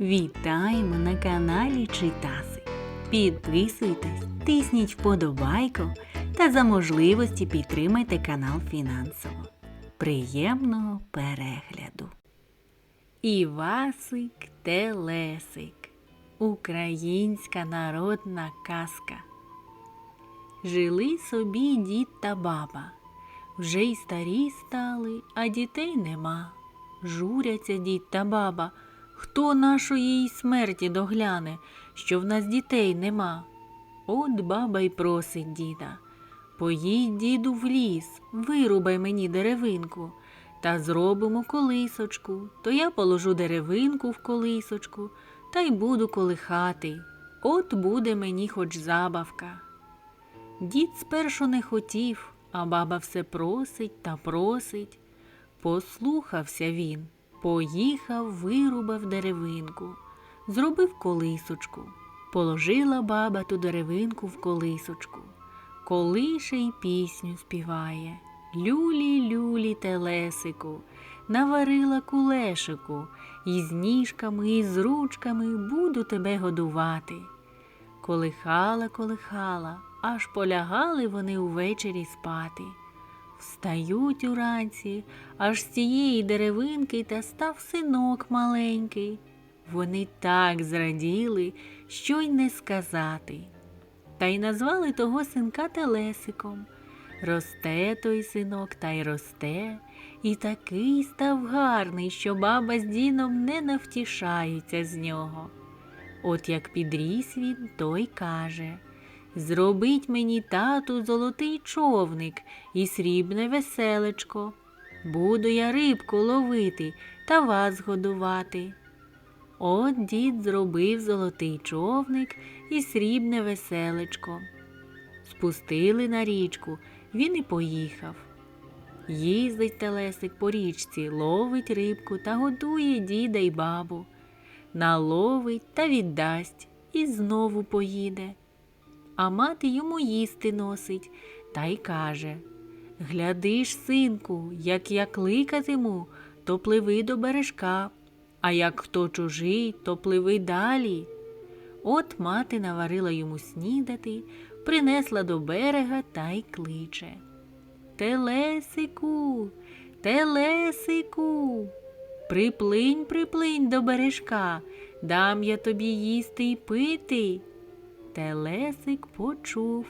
Вітаємо на каналі Читаси. Підписуйтесь, тисніть вподобайку та за можливості підтримайте канал фінансово. Приємного перегляду. Івасик Телесик. Українська народна казка. Жили собі дід та баба. Вже й старі стали, а дітей нема. Журяться дід та баба. Хто нашої й смерті догляне, що в нас дітей нема? От баба й просить діда. Поїдь, діду, в ліс, вирубай мені деревинку, та зробимо колисочку, то я положу деревинку в колисочку та й буду колихати. От буде мені хоч забавка. Дід спершу не хотів, а баба все просить та просить. Послухався він, поїхав, вирубав деревинку, зробив колисочку. Положила баба ту деревинку в колисочку. Колише й пісню співає. Люлі, люлі, телесику, наварила кулешику, і з ніжками, і з ручками буду тебе годувати. Колихала, колихала, аж полягали вони увечері спати. Встають уранці, аж з цієї деревинки та став синок маленький. Вони так зраділи, що й не сказати. Та й назвали того синка Телесиком. Росте той синок та й росте, і такий став гарний, що баба з діном не навтішаються з нього. От як підріс він, той каже Зробіть мені тату золотий човник і срібне веселечко. Буду я рибку ловити та вас годувати. От дід зробив золотий човник і срібне веселечко. Спустили на річку, він і поїхав. Їздить телесик по річці, ловить рибку та годує діда й бабу. Наловить та віддасть і знову поїде. А мати йому їсти носить та й каже Гляди ж, синку, як я кликатиму, то пливи до бережка, а як хто чужий, то пливи далі. От мати наварила йому снідати, принесла до берега та й кличе. Телесику, телесику, приплинь, приплинь до бережка, дам я тобі їсти й пити. Телесик почув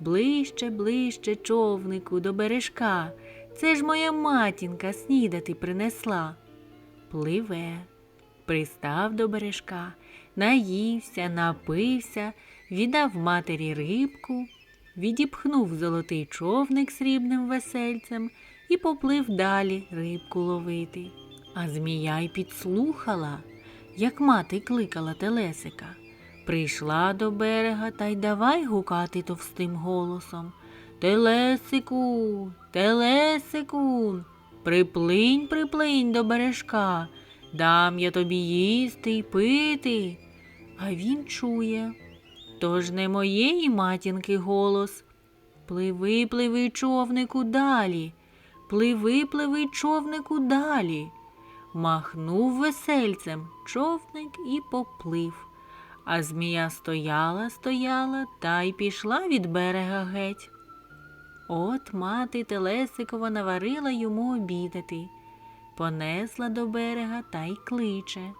ближче, ближче човнику до бережка. Це ж моя матінка снідати принесла. Пливе, пристав до бережка, наївся, напився, віддав матері рибку, відіпхнув золотий човник срібним весельцем і поплив далі рибку ловити. А змія й підслухала, як мати кликала телесика. Прийшла до берега та й давай гукати товстим голосом. Телесику, телесику, приплинь, приплинь до бережка, дам я тобі їсти й пити. А він чує. Тож не моєї матінки голос. Пливи, пливи, човнику далі, пливи, пливи, човнику далі. Махнув весельцем човник і поплив. А змія стояла, стояла та й пішла від берега геть. От мати Телесикова наварила йому обідати, понесла до берега та й кличе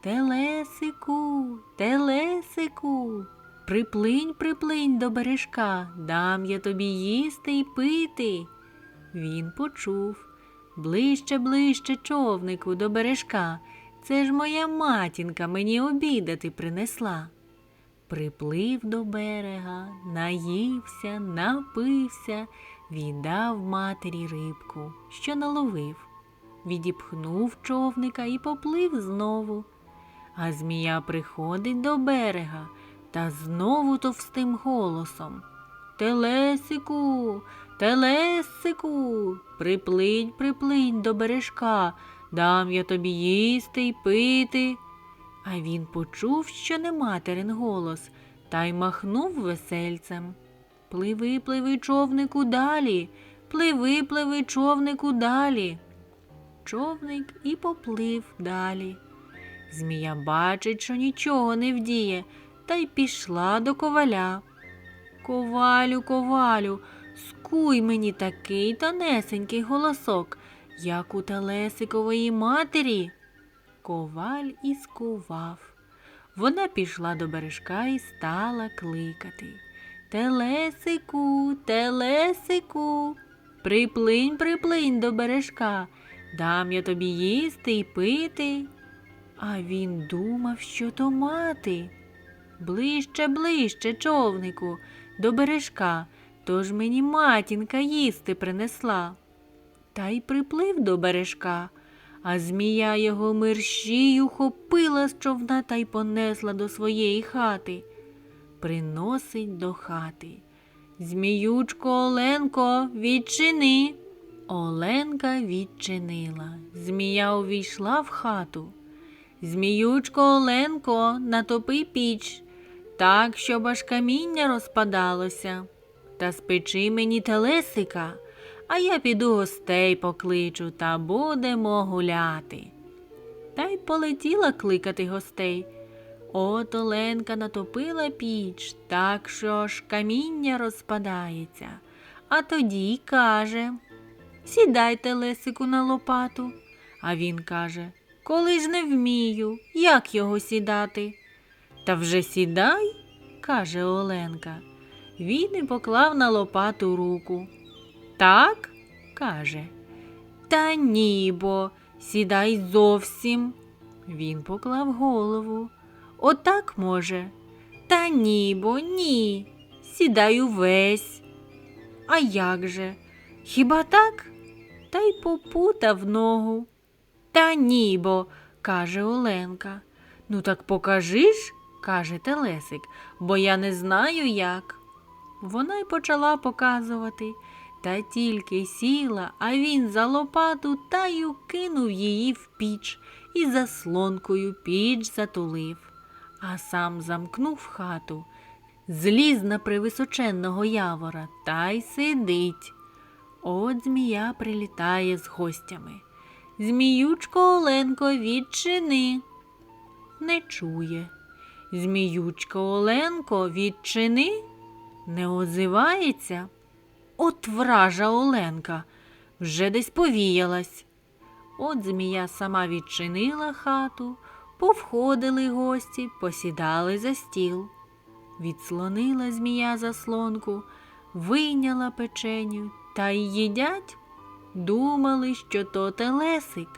Телесику, Телесику, приплинь, приплинь до бережка, дам я тобі їсти й пити. Він почув ближче, ближче човнику до бережка. Це ж моя матінка мені обідати принесла. Приплив до берега, наївся, напився, віддав матері рибку, що наловив, відіпхнув човника і поплив знову. А змія приходить до берега та знову товстим голосом. Телесику, телесику, приплинь, приплинь до бережка, дам я тобі їсти й пити. А він почув, що не материн голос, та й махнув весельцем. Пливи, пливи, човнику далі, пливи, пливи, човнику далі. Човник і поплив далі. Змія бачить, що нічого не вдіє, та й пішла до коваля. Ковалю, ковалю, скуй мені такий тонесенький голосок, як у Телесикової матері. Коваль і скував. Вона пішла до бережка і стала кликати. Телесику, телесику, приплинь, приплинь до бережка, дам я тобі їсти й пити. А він думав, що то мати. Ближче, ближче, човнику, до бережка, тож мені матінка їсти принесла. Та й приплив до бережка, а змія його мерщію хопила з човна та й понесла до своєї хати. Приносить до хати. Зміючко Оленко, відчини. Оленка відчинила. Змія увійшла в хату. Зміючко Оленко, натопи піч, так, щоб аж каміння розпадалося. Та спечи мені телесика, а я піду гостей покличу та будемо гуляти. Та й полетіла кликати гостей. От Оленка натопила піч, так що ж каміння розпадається, а тоді каже Сідайте, Лесику, на лопату. А він каже Коли ж не вмію, як його сідати? Та вже сідай, каже Оленка. Він і поклав на лопату руку. Так, каже. Та ні, бо сідай зовсім. Він поклав голову. Отак може. Та ні, бо ні. Сідай увесь. А як же? Хіба так? Та й попутав ногу. Та ні, бо, каже Оленка. Ну так покажи ж, каже Телесик, бо я не знаю як. Вона й почала показувати, та тільки сіла, а він за лопату та й укинув її в піч і заслонкою піч затулив, а сам замкнув хату, зліз на привисоченного явора та й сидить. От змія прилітає з гостями. Зміючко Оленко, відчини. Не чує. Зміючко Оленко, відчини. Не озивається. От вража Оленка вже десь повіялась. От змія сама відчинила хату, повходили гості, посідали за стіл. Відслонила змія заслонку, вийняла печеню та й їдять. Думали, що то телесик.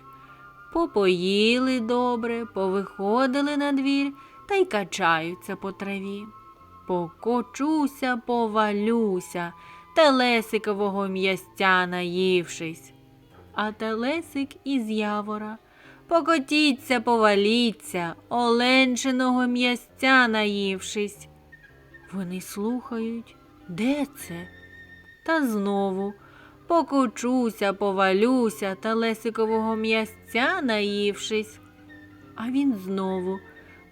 Попоїли добре, повиходили на двір та й качаються по траві. Покочуся, повалюся, телесикового м'ястя наївшись. А телесик із явора. Покотіться, поваліться, оленчиного м'ястя наївшись. Вони слухають, де це? Та знову покучуся, повалюся, телесикового м'ястя наївшись. А він знову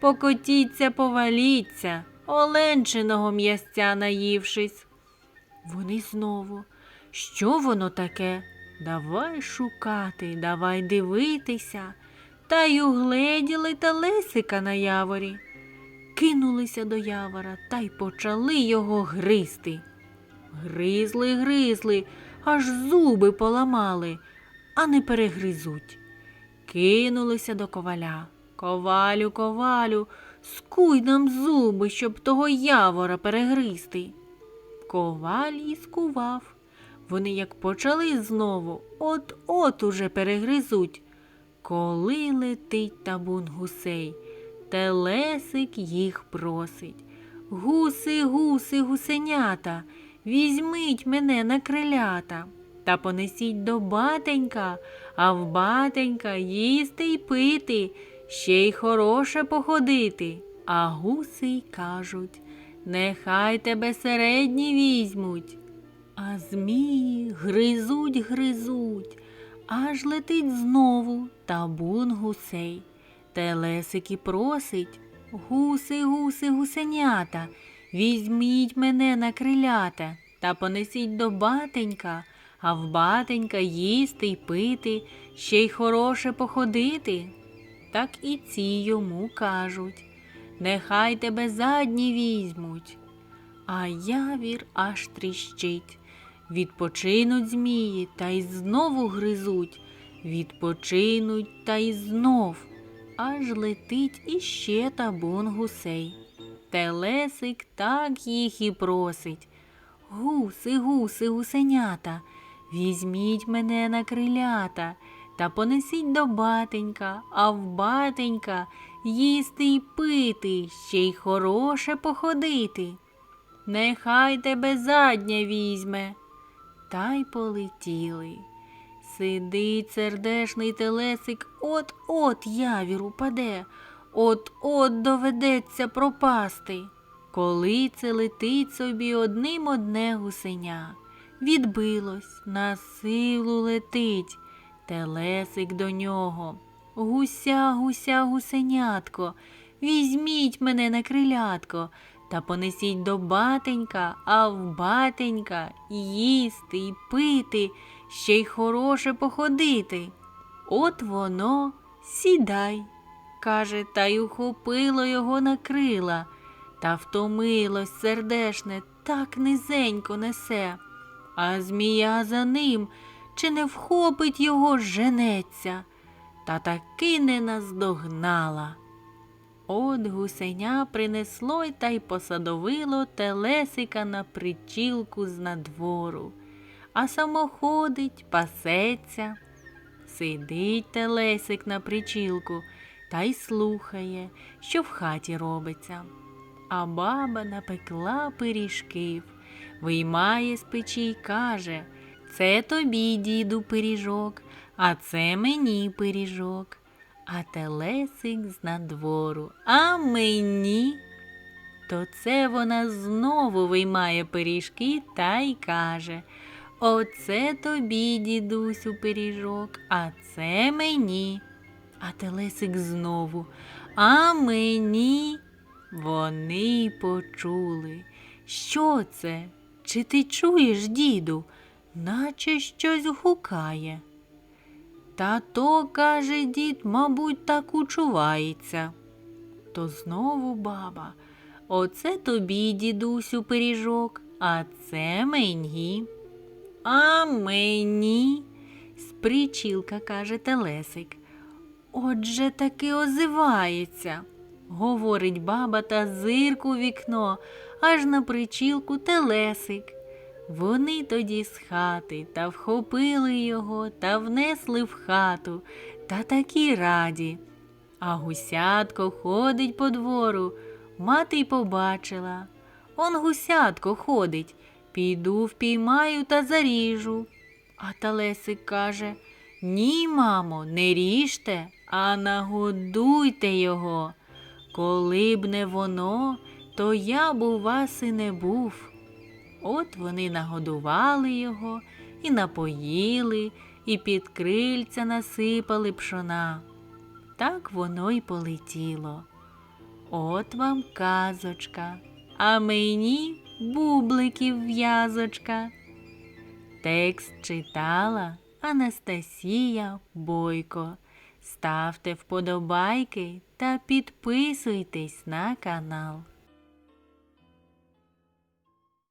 покотіться, поваліться, оленчиного м'ястя наївшись. Вони знову. Що воно таке? Давай шукати, давай дивитися. Та й угледіли телесика на яворі. Кинулися до явора та й почали його гризти. Гризли, гризли, аж зуби поламали, а не перегризуть. Кинулися до коваля. Ковалю, ковалю, скуй нам зуби, щоб того явора перегризти. Коваль і скував. Вони як почали знову, от-от уже перегризуть. Коли летить табун гусей, телесик їх просить. Гуси, гуси, гусенята, візьміть мене на крилята та понесіть до батенька, а в батенька їсти й пити, ще й хороше походити. А гуси й кажуть Нехай тебе середні візьмуть. А змії гризуть, гризуть, аж летить знову табун гусей. Телесики просить Гуси, гуси, гусенята, візьміть мене на крилята та понесіть до батенька, а в батенька їсти й пити, ще й хороше походити. так і ці йому кажуть Нехай тебе задні візьмуть. А явір аж тріщить. Відпочинуть змії та й знову гризуть, відпочинуть та й знов. Аж летить іще табун гусей. Телесик так їх і просить. Гуси, гуси, гусенята, візьміть мене на крилята та понесіть до батенька, а в батенька їсти й пити, ще й хороше походити. Нехай тебе задня візьме. Та й полетіли. Сидить сердешний телесик, от-от явір упаде, от-от доведеться пропасти. Коли це летить собі одним одне гусеня, відбилось, на силу летить, телесик до нього. Гуся, гуся, гусенятко, візьміть мене на крилятко та понесіть до батенька, а в батенька їсти й пити, ще й хороше походити. От воно сідай, каже, та й ухопило його на крила, та втомилось сердешне, так низенько несе, а змія за ним чи не вхопить його женеться, та таки не наздогнала. От гусеня принесло й та й посадовило телесика на причілку з надвору, а само ходить, пасеться. Сидить телесик на причілку та й слухає, що в хаті робиться. А баба напекла пиріжків, виймає з печі й каже Це тобі, діду, пиріжок, а це мені пиріжок. А телесик з надвору, а мені. То це вона знову виймає пиріжки та й каже Оце тобі, дідусю, пиріжок, а це мені. А телесик знову, а мені. Вони й почули. Що це? Чи ти чуєш, діду, наче щось гукає? Та то, каже дід, мабуть, так учувається. То знову баба. Оце тобі, дідусю, пиріжок, а це мені. А мені, спричілка, каже Телесик. Отже таки озивається, говорить баба та зирку вікно, аж на причілку Телесик. Вони тоді з хати та вхопили його та внесли в хату та такі раді. А гусятко ходить по двору, мати й побачила. Он гусятко ходить, піду впіймаю та заріжу. А Талесик каже Ні, мамо, не ріжте, а нагодуйте його. Коли б не воно, то я б у вас і не був. От вони нагодували його і напоїли, і під крильця насипали пшона. Так воно й полетіло. От вам казочка, а мені бубликів в'язочка. Текст читала Анастасія Бойко. Ставте вподобайки та підписуйтесь на канал.